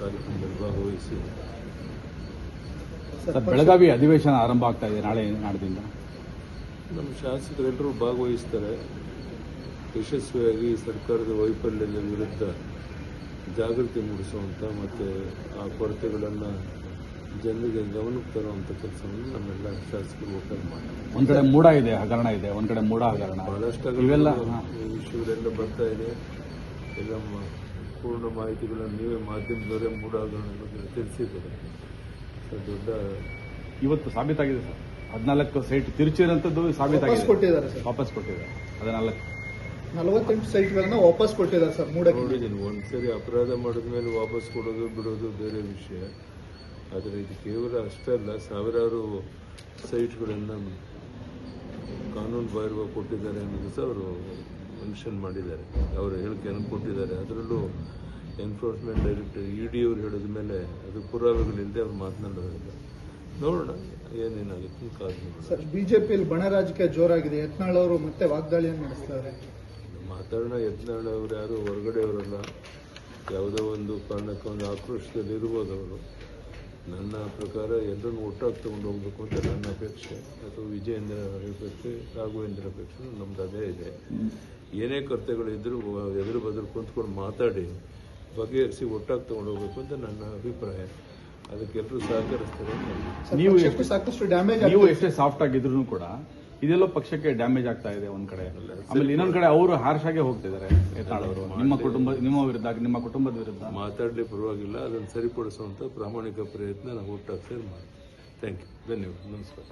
ಭಾಗವಹಿಸಿ ಸರ್ ಬೆಳಗಾವಿ ಅಧಿವೇಶನ ಆರಂಭ ಆಗ್ತಾ ಇದೆ ನಾಳೆ ನಾಡದಿಂದ ನಮ್ಮ ಶಾಸಕರೆಲ್ಲರೂ ಭಾಗವಹಿಸ್ತಾರೆ. ಯಶಸ್ವಿಯಾಗಿ ಸರ್ಕಾರದ ವೈಫಲ್ಯದ ವಿರುದ್ಧ ಜಾಗೃತಿ ಮೂಡಿಸುವಂಥ ಮತ್ತು ಆ ಕೊರತೆಗಳನ್ನು ಜನರಿಗೆ ಗಮನಕ್ಕೆ ತರುವಂಥ ಕೆಲಸವನ್ನು ನಮ್ಮೆಲ್ಲ ಶಾಸಕರು ಒಟ್ಟಾಗಿ ಮಾಡ್ತಾರೆ. ಒಂದ್ ಕಡೆ ಮೂಡ ಇದೆ ಹಗರಣ ಇದೆ ಒಂದ್ ಕಡೆ ಮೂಡ ಹಗರಣ ಬಹಳಷ್ಟು ಇವೆಲ್ಲ ವಿಷಯಗಳೆಲ್ಲ ಬರ್ತಾ ಇದೆ. ಎಲ್ಲ ಪೂರ್ಣ ಮಾಹಿತಿಗಳನ್ನು ನೀವೇ ಮಾಧ್ಯಮದವರೇ ಮೂಡ ಹಗರಣ ಬಗ್ಗೆ ತಿಳಿಸಿದ್ದಾರೆ. ಅದು ದೊಡ್ಡ ಇವತ್ತು ಸಾಬೀತಾಗಿದೆ ಸರ್. ಹದಿನಾಲ್ಕು ಸೈಟ್ ತಿರುಚಿರಂತದ್ದು ವಾಪಸ್ ಸಾಬೀತಾಗಿದೆ ಕೊಟ್ಟಿದ್ದಾರೆ ಸರ್. ವಾಪಸ್ ಕೊಟ್ಟಿದ್ದಾರೆ. ಹದಿನಾಲ್ಕು. ನಲವತ್ತೆಂಟು ಸೈಟ್ಗಳನ್ನ ವಾಪಸ್ ಕೊಟ್ಟಿದ್ದಾರೆ ಸರ್ ಮೂಡಕ್ಕೆ. ನೋಡಿದ್ದೀನಿ ಒಂದ್ಸರಿ ಅಪರಾಧ ಮಾಡಿದ ಮೇಲೆ ವಾಪಸ್ ಕೊಡೋದು ಬಿಡೋದು ಬೇರೆ ವಿಷಯ. ಆದರೆ ಇದು ಕೇವಲ ಅಷ್ಟೇ ಅಲ್ಲ ಸಾವಿರಾರು ಸೈಟ್ಗಳನ್ನು ಕಾನೂನು ಬಾಹಿರವ ಕೊಟ್ಟಿದ್ದಾರೆ ಅನ್ನೋದು ಸಹ ಅವರು ಮೆನ್ಷನ್ ಮಾಡಿದ್ದಾರೆ. ಅವರು ಹೇಳಿಕೆಯನ್ನು ಕೊಟ್ಟಿದ್ದಾರೆ. ಅದರಲ್ಲೂ ಎನ್ಫೋರ್ಸ್ಮೆಂಟ್ ಡೈರೆಕ್ಟರ್ ಇ ಡಿ ಅವರು ಹೇಳಿದ ಮೇಲೆ ಅದು ಪುರಾವೆಗಳಿಲ್ಲದೆ ಅವ್ರು ಮಾತನಾಡೋದಿಲ್ಲ. ನೋಡೋಣ ಏನೇನಾಗುತ್ತೆ ಕಾದು ಸರ್ ಬಿಜೆಪಿಯಲ್ಲಿ ಬಣ ರಾಜಕೀಯ ಜೋರಾಗಿದೆ. ಯತ್ನಾಳ್ ಅವರು ಮತ್ತೆ ವಾಗ್ದಾಳಿಯನ್ನು ನಡೆಸ್ತಾರೆ. ಮಾತಾಡೋಣ ಯತ್ನಾಳ್ ಅವರು ಯಾರು ಹೊರಗಡೆಯವರಲ್ಲ. ಯಾವುದೋ ಒಂದು ಕಾರಣಕ್ಕೆ ಒಂದು ಆಕ್ರೋಶದಲ್ಲಿ ಇರ್ಬೋದು ಅವರು. ನನ್ನ ಪ್ರಕಾರ ಎಲ್ಲರನ್ನು ಒಟ್ಟಾಗಿ ತಗೊಂಡು ಹೋಗ್ಬೇಕು ಅಂತ ನನ್ನ ಅಪೇಕ್ಷೆ. ಅಥವಾ ವಿಜಯೇಂದ್ರ ಅಪೇಕ್ಷೆ ರಾಘವೇಂದ್ರ ಅಪೇಕ್ಷೆ ನಮ್ದು ಅದೇ ಇದೆ. ಏನೇ ಕರ್ತವ್ಯಗಳಿದ್ದರೂ ಎದುರು ಬದುರು ಕುಂತ್ಕೊಂಡು ಮಾತಾಡಿ ಬಗೆಹರಿಸಿ ಒಟ್ಟಾಗಿ ತಗೊಂಡು ಹೋಗ್ಬೇಕು ಅಂತ ನನ್ನ ಅಭಿಪ್ರಾಯ. ಅದಕ್ಕೆಲ್ಲರೂ ಸಹಕರಿಸ್ತಾರೆ ನೀವು ಎಷ್ಟು- ಸಾಕಷ್ಟು ಡ್ಯಾಮೇಜ್ ನೀವು ಎಷ್ಟೇ ಸಾಫ್ಟ್ ಆಗಿದ್ರು ಕೂಡ ಇದೆಲ್ಲೋ ಪಕ್ಷಕ್ಕೆ ಡ್ಯಾಮೇಜ್ ಆಗ್ತಾ ಇದೆ ಒಂದ್ ಕಡೆ. ಆಮೇಲೆ ಇನ್ನೊಂದ್ ಕಡೆ ಅವರು ಹಾರ್ಶ್ ಆಗೇ ಹೋಗ್ತಿದ್ದಾರೆ ನಿಮ್ಮ ಕುಟುಂಬ ನಿಮ್ಮ ವಿರುದ್ಧ ನಿಮ್ಮ ಕುಟುಂಬದ ವಿರುದ್ಧ. ಮಾತಾಡಲಿ ಪರವಾಗಿಲ್ಲ ಅದನ್ನು ಸರಿಪಡಿಸುವಂತ ಪ್ರಾಮಾಣಿಕ ಪ್ರಯತ್ನ ನಾವು ಒಟ್ಟಾಗಿ ಸೇರಿ ಮಾಡ್ತೀವಿ. ಥ್ಯಾಂಕ್ ಯು ಧನ್ಯವಾದ. ನಮಸ್ಕಾರ.